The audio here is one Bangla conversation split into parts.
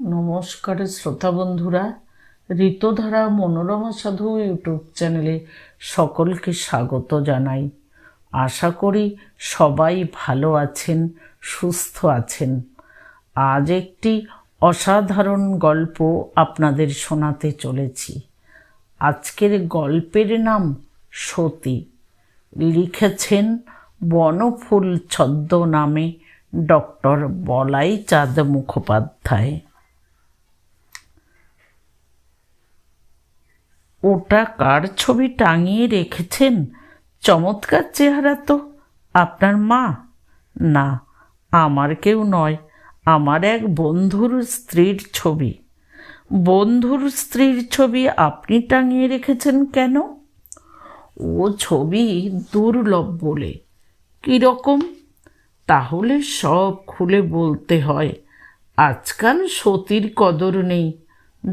নমস্কার শ্রোতা বন্ধুরা, ঋতধারা মনোরমা সাধু ইউটিউব চ্যানেলে সকলকে স্বাগত জানাই। আশা করি সবাই ভালো আছেন, সুস্থ আছেন। আজ একটি অসাধারণ গল্প আপনাদের শোনাতে চলেছি। আজকের গল্পের নাম সতী। লিখেছেন বনফুল ছদ্ম নামে ডক্টর বলাই চাঁদ মুখোপাধ্যায়। ওটা কার ছবি টাঙিয়ে রেখেছেন? চমৎকার চেহারা তো। আপনার মা? না, আমার কেউ নয়, আমার এক বন্ধুর স্ত্রীর ছবি। বন্ধুর স্ত্রীর ছবি আপনি টাঙিয়ে রেখেছেন কেন? ও ছবি দুর্লভ বলে। কীরকম তাহলে সব খুলে বলতে হয়, আজকাল সতীর কদর নেই,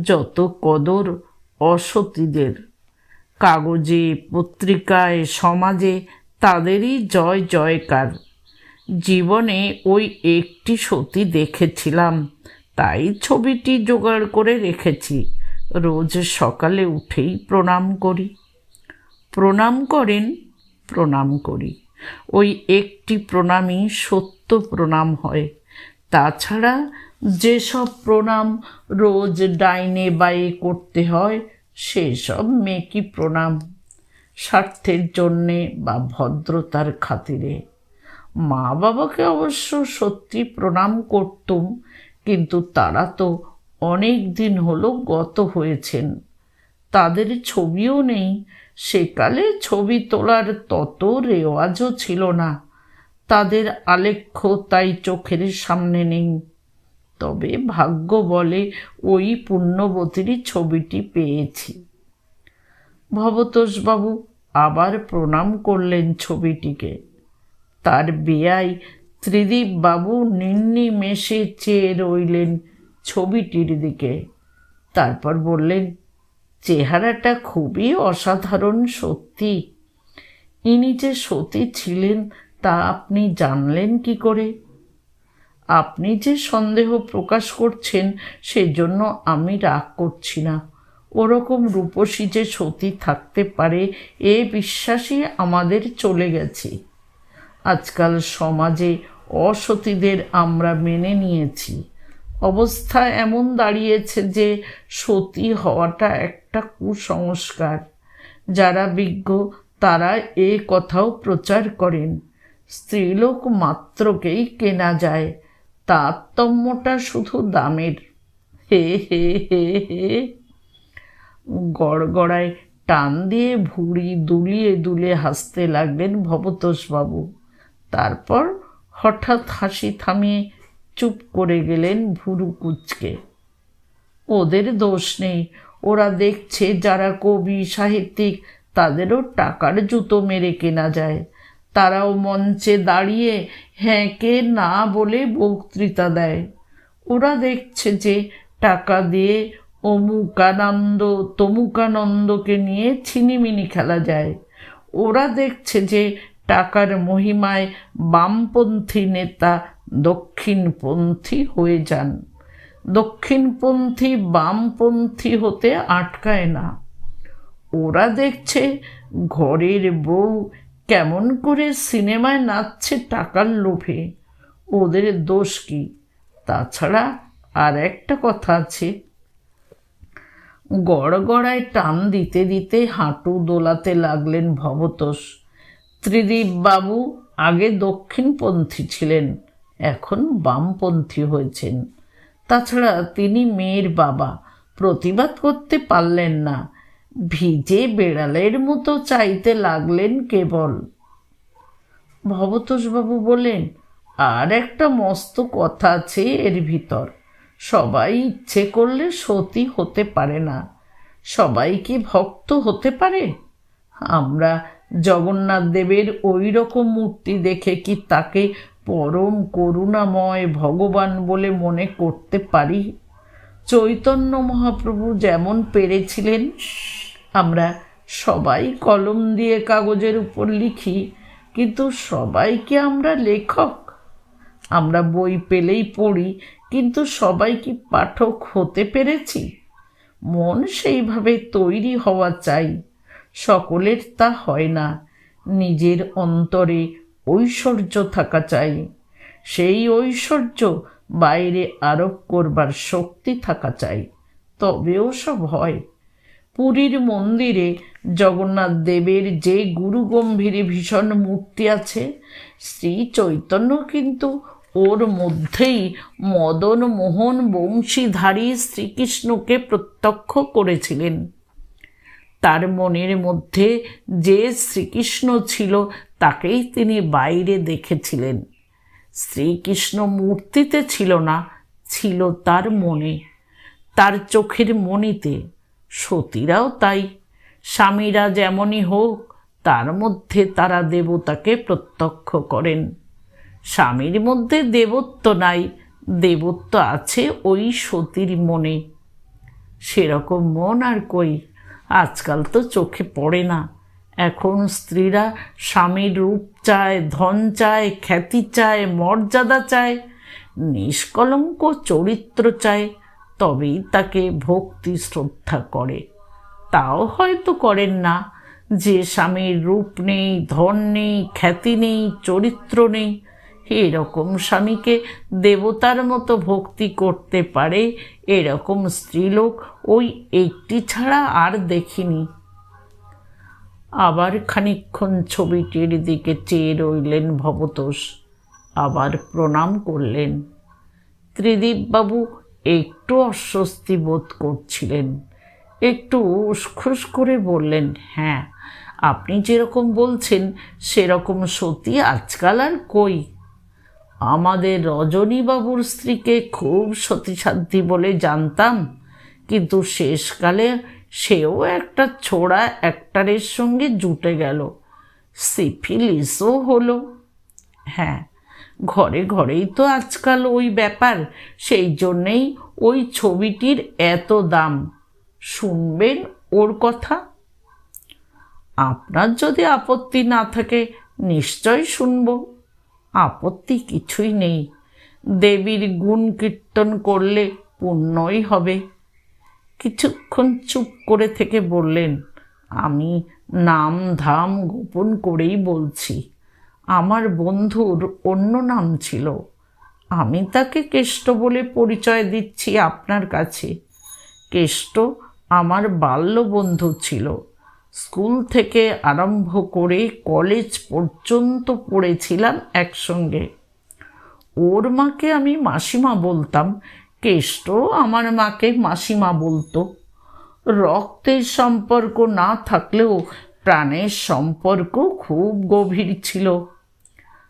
যত কদর অসতীদের। কাগজে, পত্রিকায়, সমাজে তাদেরই জয় জয়কার। জীবনে ওই একটি সতী দেখেছিলাম। তাই ছবিটি জোগাড় করে রেখেছি। রোজ সকালে উঠেই প্রণাম করি। প্রণাম করেন, প্রণাম করি। ওই একটি প্রণামই সত্য প্রণাম হয়। তাছাড়া যেসব প্রণাম রোজ ডাইনে বায়ে করতে হয়, সেসব মেকি প্রণাম। স্বার্থের জন্যে বা ভদ্রতার খাতিরে। মা বাবাকে অবশ্য সত্যি প্রণাম করতুম, কিন্তু তারা তো অনেক দিন হলো গত হয়েছেন। তাদের ছবিও নেই, সেকালে ছবি তোলার তত রেওয়াজও ছিল না। তাদের আলেখ্য তাই চোখের সামনে নেই। তবে ভাগ্য বলে ওই পুণ্যবতীরই ছবিটি পেয়েছি। ভবতোষবাবু আবার প্রণাম করলেন ছবিটিকে। তার বেয়াই ত্রিদীপ বাবু নির্নিমেষে চেয়ে রইলেন ছবিটির দিকে। তারপর বললেন, চেহারাটা খুবই অসাধারণ, সত্যি। ইনি যে সতী ছিলেন তা আপনি জানলেন কি করে? আপনি যে সন্দেহ প্রকাশ করছেন সেজন্য আমি রাগ করছি না। ওরকম রূপসী যে সতী থাকতে পারে, এ বিশ্বাসই আমাদের চলে গেছে। আজকাল সমাজে অসতীদের আমরা মেনে নিয়েছি। অবস্থা এমন দাঁড়িয়েছে যে সতী হওয়াটা একটা কুসংস্কার। যারা বিজ্ঞ, তারা এ কথাও প্রচার করেন। স্ত্রীলোক মাত্রকেই কেনা যায়। তারতম্যটা শুধু দামের। হে হে হে হে। গড়গড়ায় টান দিয়ে ভুড়ি দুলিয়ে দুলে হাসতে লাগলেন ভবতোষবাবু। তারপর হঠাৎ হাসি থামিয়ে চুপ করে গেলেন ভুরু কুচকে। ওদের দোষ নেই, ওরা দেখছে যারা কবি, সাহিত্যিক, তাদেরও টাকার জুতো মেরে কেনা যায়। তারাও মঞ্চে দাঁড়িয়ে হ্যাঁ কে না বলে বক্তৃতা দেয়। ওরা দেখছে যে টাকা দিয়ে অমুকানন্দ, তমুকানন্দকে নিয়ে ছিনিমিনি খেলা যায়। ওরা দেখছে যে টাকার মহিমায় বামপন্থী নেতা দক্ষিণপন্থী হয়ে যান। দক্ষিণপন্থী, বামপন্থী হতে আটকায় না। ওরা দেখছে ঘরের বউ কেমন করে সিনেমায় নাচছে টাকার লোভে? ওদের দোষ কি? তাছাড়া আর একটা কথা আছে। গড়গড়ায় টান দিতে দিতে হাঁটু দোলাতে লাগলেন ভবতোষ। ত্রিদীপ বাবু আগে দক্ষিণপন্থী ছিলেন, এখন বামপন্থী হয়েছেন। তাছাড়া তিনি মেয়ের বাবা, প্রতিবাদ করতে পারলেন না। ভিজে বেড়ালের মতো চাইতে লাগলেন কেবল। ভবতোষবাবু বলেন আর একটা মস্ত কথা আছে এর ভিতর। সবাই ইচ্ছে করলে সতী হতে পারে না। সবাই কি ভক্ত হতে পারে? আমরা জগন্নাথ দেবের ওই রকম মূর্তি দেখে কি তাকে পরম করুণাময় ভগবান বলে মনে করতে পারি? চৈতন্য মহাপ্রভু যেমন পেরেছিলেন আমরা সবাই কলম দিয়ে কাগজের উপর লিখি, কিন্তু সবাইকে আমরা লেখক? আমরা বই পেলেই পড়ি, কিন্তু সবাই কি পাঠক হতে পেরেছি? মন সেইভাবে তৈরি হওয়া চাই, সকলের তা হয় না, নিজের অন্তরে ঐশ্বর্য থাকা চাই। সেই ঐশ্বর্য বাইরে আরোপ করবার শক্তি থাকা চাই, তবেও সব হয়। পুরীর মন্দিরে জগন্নাথ দেবের যে গুরু গম্ভীরে ভীষণ মূর্তি আছে, শ্রী চৈতন্য কিন্তু ওর মধ্যেই মদন মোহন বংশীধারী শ্রীকৃষ্ণকে প্রত্যক্ষ করেছিলেন। তার মনের মধ্যে যে শ্রীকৃষ্ণ ছিল তাকেই তিনি বাইরে দেখেছিলেন। শ্রীকৃষ্ণ মূর্তিতে ছিল না, ছিল তার মনে, তার চোখের মনিতে সতীরাও তাই। স্বামীরা যেমনই হোক, তার মধ্যে তারা দেবতাকে প্রত্যক্ষ করেন। স্বামীর মধ্যে দেবত্ব নাই, দেবত্ব আছে ওই সতীর মনে। সেরকম মন আর কই, আজকাল তো চোখে পড়ে না। এখন স্ত্রীরা স্বামীর রূপ চায়, ধন চায়, খ্যাতি চায়, মর্যাদা চায়, নিষ্কলঙ্ক চরিত্র চায়। তবেই তাকে ভক্তি শ্রদ্ধা করে। তাও হয়তো করেন না। যে স্বামীর রূপ নেই, ধন নেই, খ্যাতি নেই, চরিত্র নেই, এরকম স্বামীকে দেবতার মতো ভক্তি করতে পারে এরকম স্ত্রীলোক ওই একটি ছাড়া আর দেখিনি। আবার খানিক্ষণ ছবিটির দিকে চেয়ে রইলেন ভবতোষ। আবার প্রণাম করলেন। ত্রিদীপবাবু একটু অস্বস্তি বোধ করছিলেন। একটু উসখুস করে বললেন হ্যাঁ আপনি যেরকম বলছেন, সেরকম সতী আজকাল আর কই। আমাদের রজনীবাবুর স্ত্রীকে খুব সতীসাধ্যী বলে জানতাম, কিন্তু শেষকালে সেও একটা ছোড়া অ্যাক্টারের সঙ্গে জুটে গেল। সিফিলিসও হলো। হ্যাঁ ঘরে ঘরেই তো আজকাল ওই ব্যাপার। সেই জন্যেই ওই ছবিটির এত দাম। শুনবেন ওর কথা? আপনার যদি আপত্তি না থাকে, নিশ্চয় শুনব। আপত্তি কিছুই নেই। দেবীর গুণ কীর্তন করলে পুণ্যই হবে। কিছুক্ষণ চুপ করে থেকে বললেন, আমি নাম ধাম গোপন করেই বলছি। আমার বন্ধুর অন্য নাম ছিল। আমি তাকে কেষ্ট বলে পরিচয় দিচ্ছি আপনার কাছে। কেষ্ট আমার বাল্য বন্ধু ছিল। স্কুল থেকে আরম্ভ করে কলেজ পর্যন্ত পড়েছিলাম একসঙ্গে। ওর মাকে আমি মাসিমা বলতাম। কেষ্ট আমার মাকে মাসিমা বলতো। রক্তের সম্পর্ক না থাকলেও প্রাণের সম্পর্ক খুব গভীর ছিল।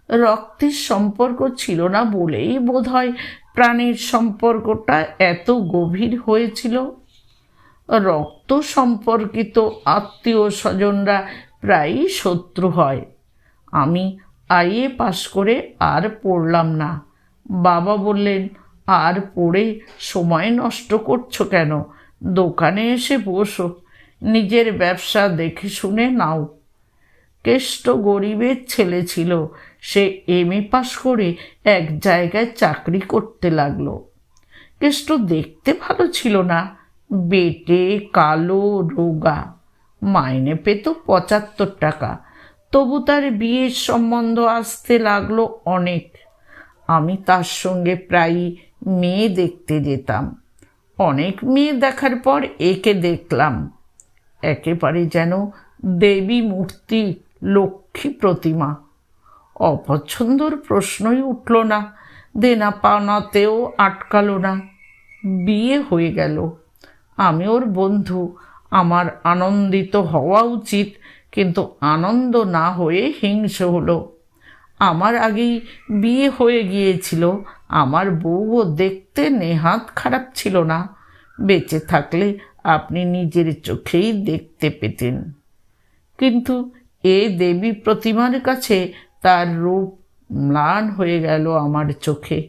রক্তের সম্পর্ক ছিল না বলেই বোধহয় প্রাণের সম্পর্কটা এত গভীর হয়েছিল। রক্ত সম্পর্কিত আত্মীয় স্বজনরা প্রায়ই শত্রু হয়। আমি আইএ পাশ করে আর পড়লাম না। বাবা বললেন, আর পড়ে সময় নষ্ট করছ কেন? দোকানে এসে বসো। নিজের ব্যবসা দেখে শুনে নাও। কেষ্ট গরিবের ছেলে ছিল। সে এম এ পাশ করে এক জায়গায় চাকরি করতে লাগল। কেষ্ট দেখতে ভালো ছিল না। বেটে, কালো, রোগা। মাইনে পেত পঁচাত্তর টাকা। তবু তার বিয়ের সম্বন্ধ আসতে লাগল অনেক। আমি তার সঙ্গে প্রায়ই মেয়ে দেখতে যেতাম। অনেক মেয়ে দেখার পর একে দেখলাম। একেবারে যেন দেবী মূর্তি লক্ষ্মী প্রতিমা। অপছন্দর প্রশ্নই উঠল না, দেনা পাওনাতেও আটকালো না। বিয়ে হয়ে গেল। আমি ওর বন্ধু, আমার আনন্দিত হওয়া উচিত, কিন্তু আনন্দ না হয়ে হিংসে হলো। আমার আগেই বিয়ে হয়ে গিয়েছিল, আমার বউও দেখতে নেহাত খারাপ ছিল না। বেঁচে থাকলে আপনি নিজের চোখেই দেখতে পেতেন। কিন্তু এ দেবী প্রতিমার কাছে তার রূপ ম্লান হয়ে গেল আমার চোখে।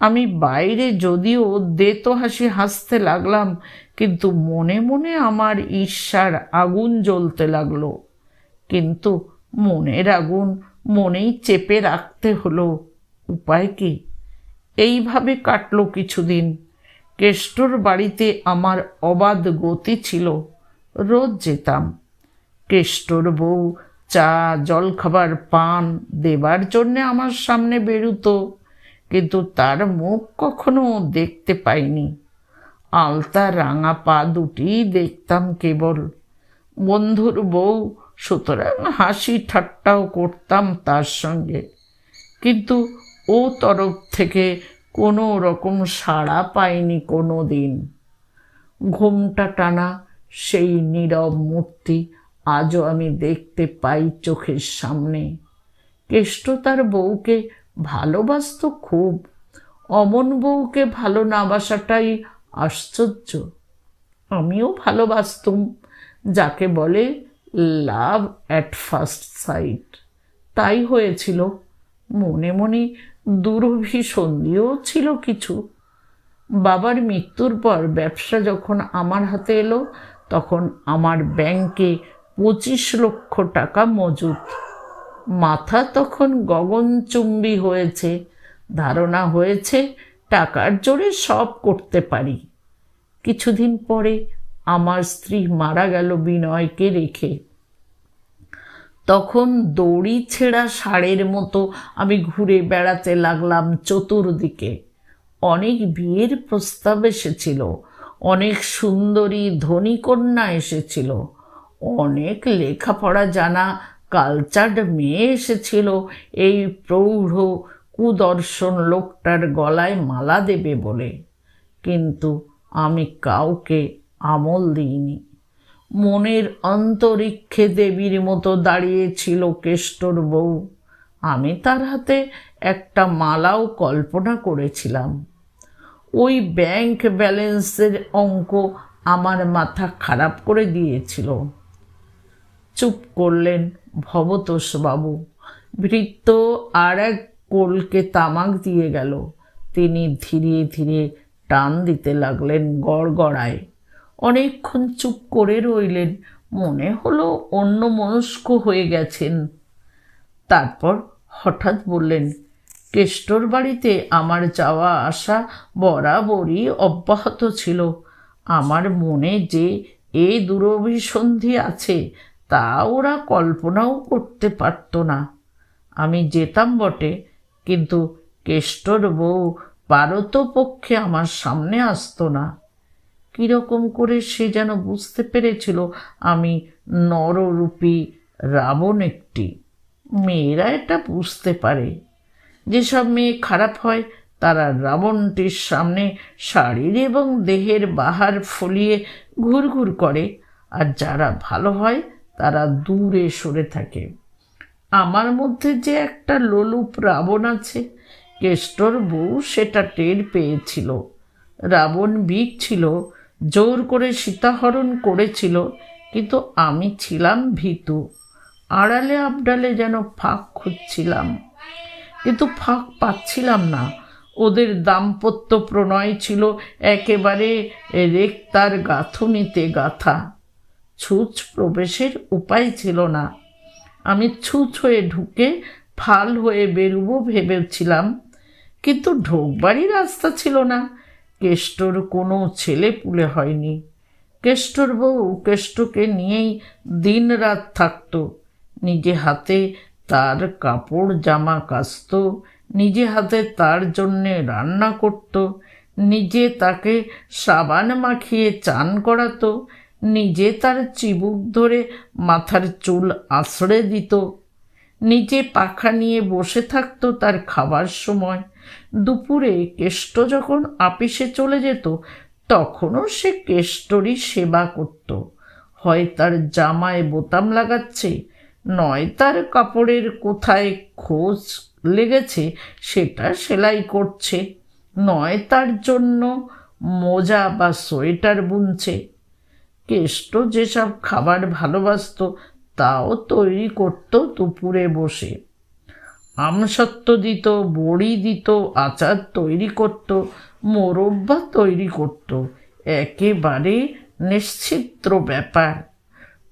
আমি বাইরে যদিও দেতো হাসি হাসতে লাগলাম, কিন্তু মনে মনে আমার ঈর্ষার আগুন জ্বলতে লাগল। কিন্তু মনের আগুন মনেই চেপে রাখতে হলো। উপায় কি? এইভাবে কাটলো কিছুদিন। কেষ্টর বাড়িতে আমার অবাধ গতি ছিল। রোজ যেতাম। কেষ্টর বউ, চা, জলখাবার, পান দেবার জন্যে আমার সামনে বেরুতো। কিন্তু তার মুখ কখনো দেখতে পাইনি। আলতা রাঙা পা দুটি দেখতাম কেবল। বন্ধুর বউ, সুতরাং হাসি ঠাট্টাও করতাম তার সঙ্গে। কিন্তু ও তরফ থেকে কোনো রকম সাড়া পাইনি কোনো দিন। ঘুমটা টানা সেই নীরব মূর্তি আজও আমি দেখতে পাই চোখের সামনে। কেষ্ট তার বউকে ভালোবাসত খুব। অমন বউকে ভালো না বাসাটাই আশ্চর্য। আমিও ভালোবাসতুম, যাকে বলে লাভ অ্যাট ফার্স্ট সাইট। তাই হয়েছিল। মনে মনে দুরভিসন্ধিও ছিল কিছু। বাবার মৃত্যুর পর ব্যবসা যখন আমার হাতে এলো, তখন আমার ব্যাংকে পঁচিশ লক্ষ টাকা মজুদ মাথা তখন গগনচুম্বী হয়েছে। ধারণা হয়েছে টাকার জোরে সব করতে পারি। কিছুদিন পরে আমার স্ত্রী মারা গেল বিনয়কে রেখে। তখন দড়ি ছেঁড়া ষাঁড়ের মতো আমি ঘুরে বেড়াতে লাগলাম চতুর্দিকে। অনেক বিয়ের প্রস্তাব এসেছিল, অনেক সুন্দরী ধনী কন্যা এসেছিল। অনেক লেখাপড়া জানা কালচার্ড মেয়ে এসেছিল। এই প্রৌঢ় কুদর্শন লোকটার গলায় মালা দেবে বলে। কিন্তু আমি কাউকে আমল দিইনি। মনের অন্তরিক্ষে দেবীর মতো দাঁড়িয়েছিল কেষ্টর বউ। আমি তার হাতে একটা মালাও কল্পনা করেছিলাম। ওই ব্যাংক ব্যালেন্সের অঙ্ক আমার মাথা খারাপ করে দিয়েছিল। চুপ করলেন ভবতোষবাবু। ভৃত্য আর এক কোলকে তামাক দিয়ে গেল। তিনি ধীরে ধীরে টান দিতে লাগলেন গড়গড়ায়। অনেকক্ষণ চুপ করে রইলেন। মনে হলো অন্য মনস্ক হয়ে গেছেন। তারপর হঠাৎ বললেন, কেষ্টর বাড়িতে আমার যাওয়া আসা বরাবরই অব্যাহত ছিল। আমার মনে যে এ দুরভিসন্ধি আছে তা ওরা কল্পনাও করতে পারত না। আমি যেতাম বটে, কিন্তু কেষ্টর বউ পারত পক্ষে আমার সামনে আসতো না। কীরকম করে সে যেন বুঝতে পেরেছিল আমি নররূপী রাবণ একটি। মেয়েরা এটা বুঝতে পারে। যেসব মেয়ে খারাপ হয়, তারা রাবণটির সামনে শাড়ির এবং দেহের বাহার ফলিয়ে ঘুরঘুর করে, আর যারা ভালো হয় তারা দূরে সরে থাকে। আমার মধ্যে যে একটা লোলুপ রাবণ আছে, কেষ্টর বউ সেটা টের পেয়েছিল। রাবণ বিক ছিল, জোর করে সীতাহরণ করেছিল, কিন্তু আমি ছিলাম ভীতু। আড়ালে আবডালে যেন ফাঁক খুঁজছিলাম। কিন্তু ফাঁক পাচ্ছিলাম না। ওদের দাম্পত্য প্রণয় ছিল একেবারে রেক্তার গাঁথুনিতে গাথা। ছুঁচ প্রবেশের উপায় ছিল না। আমি ছুঁচ হয়ে ঢুকে ফাল হয়ে বেরুবো ভেবেছিলাম, কিন্তু ঢোকবাড়ি রাস্তা ছিল না। কেষ্টর কোনো ছেলে পুলে হয়নি। কেষ্টর বউ কেষ্টকে নিয়েই দিন রাত থাকতো। নিজে হাতে তার কাপড় জামা কাচত, নিজে হাতে তার জন্যে রান্না করত, নিজে তাকে সাবান মাখিয়ে চান করাতো নিজে তার চিবুক ধরে মাথার চুল আঁচড়ে দিত। নিজে পাখা নিয়ে বসে থাকতো তার খাবার সময়। দুপুরে কেষ্ট যখন আপিসে চলে যেত, তখনও সে কেষ্টরই সেবা করত। হয় তার জামায় বোতাম লাগাচ্ছে, নয় তার কাপড়ের কোথায় খোঁজ লেগেছে, সেটা সেলাই করছে। নয় তার জন্য মোজা বা সোয়েটার বুনছে। কেষ্ট যেসব খাবার ভালোবাসত, তাও তৈরি করত দুপুরে বসে। আমসত্ব দিত, বড়ি দিত, আচার তৈরি করত, মোরব্বা তৈরি করত। একেবারে নিশ্চিত্র ব্যাপার।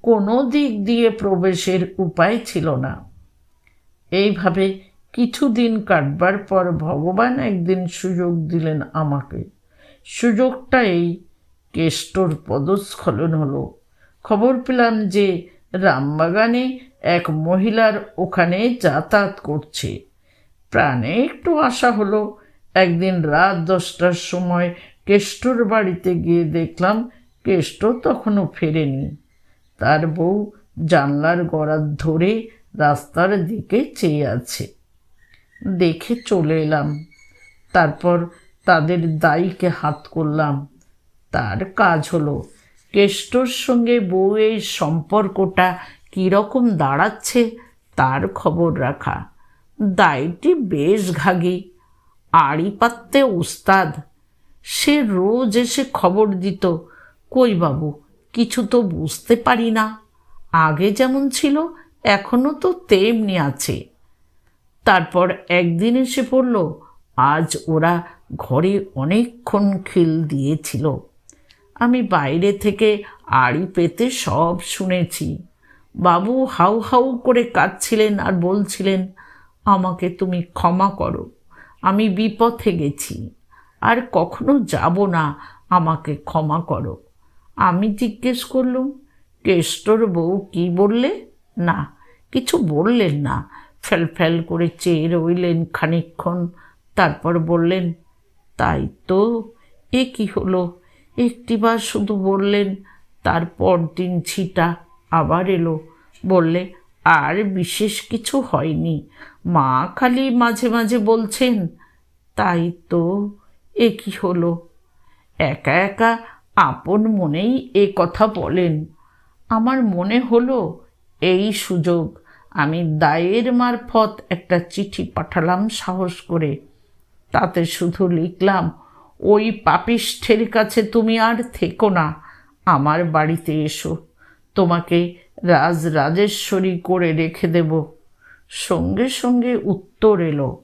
কোনো দিক দিয়ে প্রবেশের উপায় ছিল না। এইভাবে কিছুদিন কাটবার পর ভগবান একদিন সুযোগ দিলেন আমাকে। সুযোগটা এই কেষ্টর পদস্খলন হলো। খবর পেলাম যে রামবাগানে এক মহিলার ওখানে যাতায়াত করছে। প্রাণে একটু আশা হলো। একদিন রাত দশটার সময় কেষ্টর বাড়িতে গিয়ে দেখলাম কেষ্ট তখনও ফেরেনি। তার বউ জানলার গড়ার ধরে রাস্তার দিকে চেয়ে আছে। দেখে চলে এলাম। তারপর তাদের দায়ীকে হাত করলাম। তার কাজ হলো। কেষ্টর সঙ্গে বউয়ের সম্পর্কটা কীরকম দাঁড়াচ্ছে তার খবর রাখা। দায়টি বেশ ঘাগি, আড়ি পাততে উস্তাদ। সে রোজ এসে খবর দিত, কই বাবু, কিছু তো বুঝতে পারি না। আগে যেমন ছিল এখনও তো তেমনি আছে। তারপর একদিন এসে পড়ল, আজ ওরা ঘরে অনেকক্ষণ খিল দিয়েছিল। আমি বাইরে থেকে আড়ি পেতে সব শুনেছি। বাবু হাউ হাউ করে কাঁদছিলেন আর বলছিলেন, আমাকে তুমি ক্ষমা করো, আমি বিপথে গেছি, আর কখনো যাব না, আমাকে ক্ষমা করো। আমি জিজ্ঞেস করলুম, কেষ্টর বউ কি বললে? না, কিছু বললেন না। ফেল ফেল করে চেয়ে রইলেন খানিক্ষণ তারপর বললেন, তাই তো, এ কি হলো? একটিবার শুধু বললেন, তারপর দিন ছিটা, আবার এলো। বললে, আর বিশেষ কিছু হয়নি। মা খালি মাঝে মাঝে বলছেন, তাই তো এ কি হলো? একা একা আপন মনেই এ কথা বলেন। আমার মনে হলো এই সুযোগ। আমি দায়ের মারফত একটা চিঠি পাঠালাম সাহস করে। তাতে শুধু লিখলাম ওই পাপিষ্ঠের কাছে তুমি আর থেকো না। আমার বাড়িতে এসো। তোমাকে রাজ রাজেশ্বরী করে রেখে দেব। সঙ্গে সঙ্গে উত্তর এলো,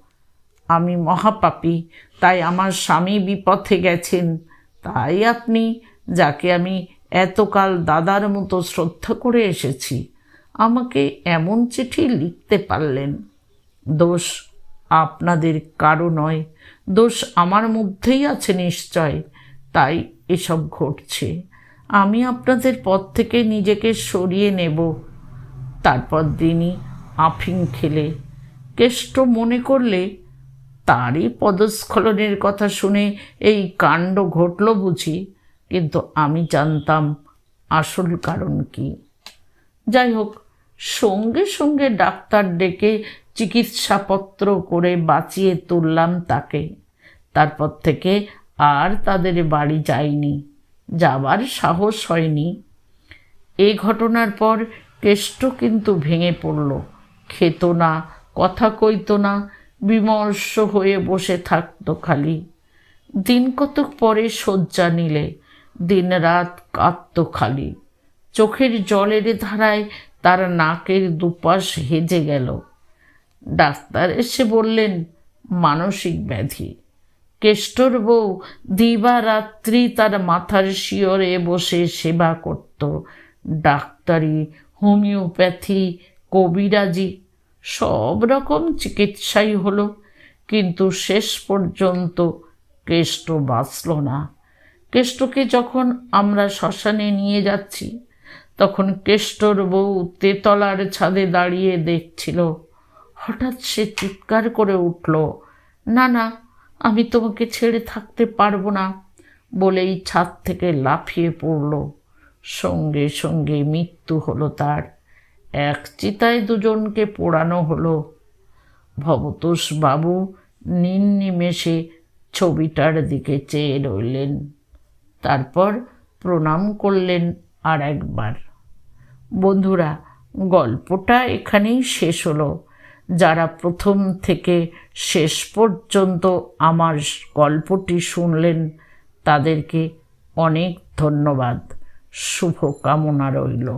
আমি মহাপাপী, তাই আমার স্বামী বিপথে গেছেন। তাই আপনি, যাকে আমি এতকাল দাদার মতো শ্রদ্ধা করে এসেছি, আমাকে এমন চিঠি লিখতে পারলেন। দোষ আপনাদের কারও নয়। দোষ আমার মধ্যেই আছে নিশ্চয়। তাই এসব ঘটছে। আমি আপনাদের পথ থেকে নিজেকে সরিয়ে নেব। তারপর দিনই আফিং খেলে। কেষ্ট মনে করলে তারই পদস্খলনের কথা শুনে এই কাণ্ড ঘটল বুঝি, কিন্তু আমি জানতাম আসল কারণ কি। যাই হোক, সঙ্গে সঙ্গে ডাক্তার ডেকে চিকিৎসাপত্র করে বাঁচিয়ে তুললাম তাকে। তারপর থেকে আর তাদের বাড়ি যায়নি যাবার সাহস হয়নি। এই ঘটনার পর কেষ্ট কিন্তু ভেঙে পড়ল। খেত না, কথা কইত না, বিমর্ষ হয়ে বসে থাকতো খালি। দিন কতক পরে শয্যা নিলে, দিন রাত কাঁদত খালি। চোখের জলের ধারায় তার নাকের দুপাশ হেজে গেল। ডাক্তার এসে বললেন, মানসিক ব্যাধি। কেষ্টর বউ দিবারাত্রি তার মাথার শিয়রে বসে সেবা করত। ডাক্তারি, হোমিওপ্যাথি, কবিরাজি, সব রকম চিকিৎসাই হলো, কিন্তু শেষ পর্যন্ত কেষ্ট বাঁচল না। কেষ্টকে যখন আমরা শ্মশানে নিয়ে যাচ্ছি, তখন কেষ্টর বউ তেতলার ছাদে দাঁড়িয়ে দেখছিল। হঠাৎ সে চিৎকার করে উঠল, না না, আমি তোমাকে ছেড়ে থাকতে পারব না, বলেই ছাদ থেকে লাফিয়ে পড়ল। সঙ্গে সঙ্গে মৃত্যু হলো তার। এক চিতায় দুজনকে পোড়ানো হলো। ভবতোষ বাবু নির্নিমেষে ছবিটার দিকে চেয়ে রইলেন। তারপর প্রণাম করলেন আর একবার বন্ধুরা, গল্পটা এখানেই শেষ হলো। যারা প্রথম থেকে শেষ পর্যন্ত আমার গল্পটি শুনলেন তাদেরকে অনেক ধন্যবাদ। শুভ কামনা রইল।